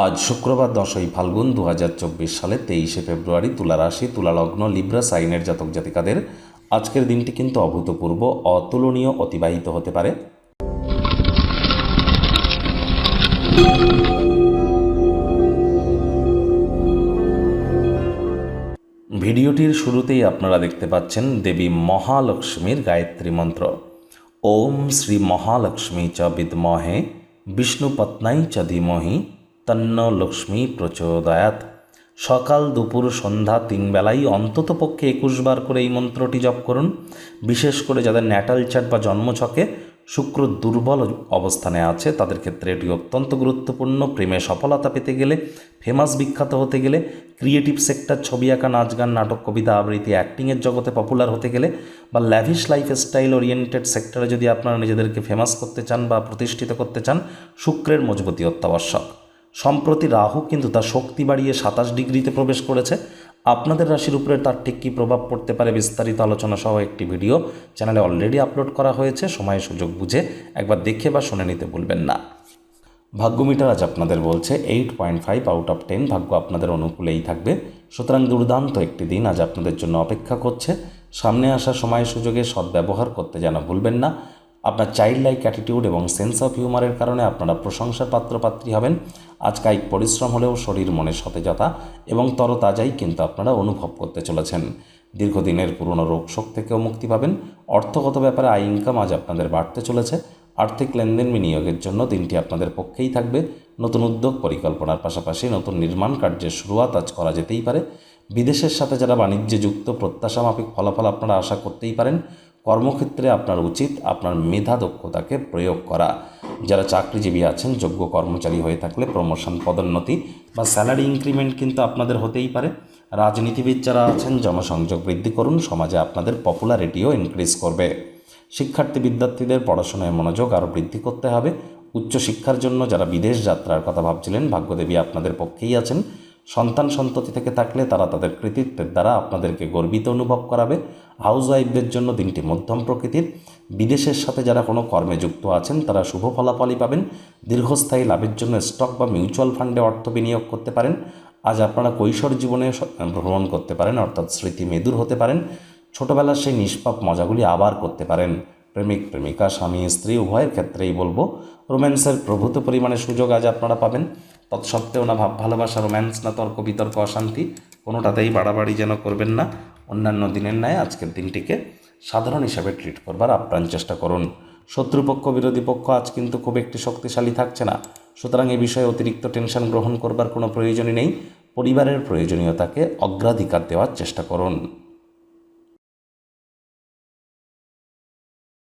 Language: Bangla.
আজ শুক্রবার দশই ফাল্গুন দু হাজার চব্বিশ সালে তেইশে ফেব্রুয়ারি তুলা রাশি, তুলা লগ্ন, লিব্রা, সাইনের জাতক জাতিকাদের আজকের দিনটি কিন্তু অভূতপূর্ব, অতুলনীয়, অতিবাহিত হতে পারে। ভিডিওটির শুরুতেই আপনারা দেখতে পাচ্ছেন দেবী মহালক্ষ্মীর গায়ত্রী মন্ত্র। ওম শ্রী মহালক্ষ্মী চ বিদ্মহে বিষ্ণুপত্নাই চ ধীমহি তন্ন লক্ষ্মী প্রচোদয়াত। সকাল, দুপুর, সন্ধ্যা, তিন বেলাই অন্তত পক্ষে একুশ বার করে এই মন্ত্রটি জপ করুন। বিশেষ করে যাদের ন্যাটাল চার্ট বা জন্মছকে শুক্র দুর্বল অবস্থানে আছে, তাদের ক্ষেত্রে এটি অত্যন্ত গুরুত্বপূর্ণ। প্রেমে সফলতা পেতে গেলে, ফেমাস বিখ্যাত হতে গেলে, ক্রিয়েটিভ সেক্টর, ছবি আঁকা, নাচ গান, নাটক, কবিতা আবৃত্তি অ্যাক্টিংয়ের জগতে পপুলার হতে গেলে বা ল্যাভিশ লাইফ স্টাইল ওরিয়েন্টেড সেক্টরে যদি আপনারা নিজেদেরকে ফেমাস করতে চান বা প্রতিষ্ঠিত করতে চান, শুক্রের মজবুতি অত্যাবশ্যক। সম্প্রতি রাহু কিন্তু তার শক্তি বাড়িয়ে সাতাশ ডিগ্রিতে প্রবেশ করেছে। আপনাদের রাশির উপরে তার ঠিক কী প্রভাব পড়তে পারে বিস্তারিত আলোচনা সহ একটি ভিডিও চ্যানেলে অলরেডি আপলোড করা হয়েছে। সময় সুযোগ বুঝে একবার দেখে বা শুনে নিতে ভুলবেন না। ভাগ্য মিটার আজ আপনাদের বলছে eight point five out of ten ভাগ্য আপনাদের অনুকূলেই থাকবে। সুতরাং দুর্দান্ত একটি দিন আজ আপনাদের জন্য অপেক্ষা করছে। সামনে আসা সময় সুযোগে সদ্ব্যবহার করতে যেন ভুলবেন না। আপনার চাইল্ড লাইক অ্যাটিটিউড এবং সেন্স অফ হিউমারের কারণে আপনারা প্রশংসার পাত্রপাত্রী হবেন। আজ কায়িক পরিশ্রম হলেও শরীর মনে সতেজতা এবং তরতাজাই কিন্তু আপনারা অনুভব করতে চলেছেন। দীর্ঘদিনের পুরনো রোগশোক থেকেও মুক্তি পাবেন। অর্থগত ব্যাপারে আয় ইনকাম আজ আপনাদের বাড়তে চলেছে। আর্থিক লেনদেন বিনিয়োগের জন্য দিনটি আপনাদের পক্ষেই থাকবে। নতুন উদ্যোগ পরিকল্পনার পাশাপাশি নতুন নির্মাণ কার্যের শুরুয়াত আজ করা যেতেই পারে। বিদেশের সাথে যারা বাণিজ্যে যুক্ত প্রত্যাশা মাফিক ফলাফল আপনারা আশা করতেই পারেন। কর্মক্ষেত্রে আপনার উচিত আপনার মেধা দক্ষতাকে প্রয়োগ করা। যারা চাকরিজীবী আছেন, যোগ্য কর্মচারী হয়ে থাকলে প্রমোশন পদোন্নতি বা স্যালারি ইনক্রিমেন্ট কিন্তু আপনাদের হতেই পারে। রাজনীতিবিদ যারা আছেন, জনসংযোগ বৃদ্ধি করুন, সমাজে আপনাদের পপুলারিটিও ইনক্রিজ করবে। শিক্ষার্থী বিদ্যার্থীদের পড়াশোনায় মনোযোগ আরও বৃদ্ধি করতে হবে। উচ্চশিক্ষার জন্য যারা বিদেশ যাত্রার কথা ভাবছিলেন, ভাগ্যদেবী আপনাদের পক্ষেই আছেন। সন্তান সন্ততি থেকে থাকলে তারা তাদের কৃতিত্বের দ্বারা আপনাদেরকে গর্বিত অনুভব করাবে। হাউস ওয়াইফদের জন্য দিনটি মধ্যম প্রকৃতির। বিদেশের সাথে যারা কোনো কর্মে যুক্ত আছেন, তারা শুভ ফলাফলই পাবেন। দীর্ঘস্থায়ী লাভের জন্য স্টক বা মিউচুয়াল ফান্ডে অর্থ বিনিয়োগ করতে পারেন। আজ আপনারা কৈশোর জীবনে ভ্রমণ করতে পারেন, অর্থাৎ স্মৃতি মেদুর হতে পারেন। ছোটোবেলার সেই নিষ্পাপ মজাগুলি আবার করতে পারেন। প্রেমিক, প্রেমিকা, স্বামী, স্ত্রী, উভয়ের ক্ষেত্রেই বলব, রোম্যান্সের প্রভূত পরিমাণে সুযোগ আজ আপনারা পাবেন। তৎসত্ত্বেও না ভাব ভালোবাসা, রোম্যান্স, না তর্ক, বিতর্ক, অশান্তি, কোনোটাতেই বাড়াবাড়ি যেন করবেন না। অন্যান্য দিনের ন্যায় আজকের দিনটিকে সাধারণ হিসাবে ট্রিট করবার আপ্রাণ চেষ্টা করুন। শত্রুপক্ষ, বিরোধী পক্ষ আজ কিন্তু খুব একটি শক্তিশালী থাকছে না। সুতরাং এ বিষয়ে অতিরিক্ত টেনশন গ্রহণ করবার কোনো প্রয়োজনই নেই। পরিবারের প্রয়োজনীয়তাকে অগ্রাধিকার দেওয়ার চেষ্টা করুন।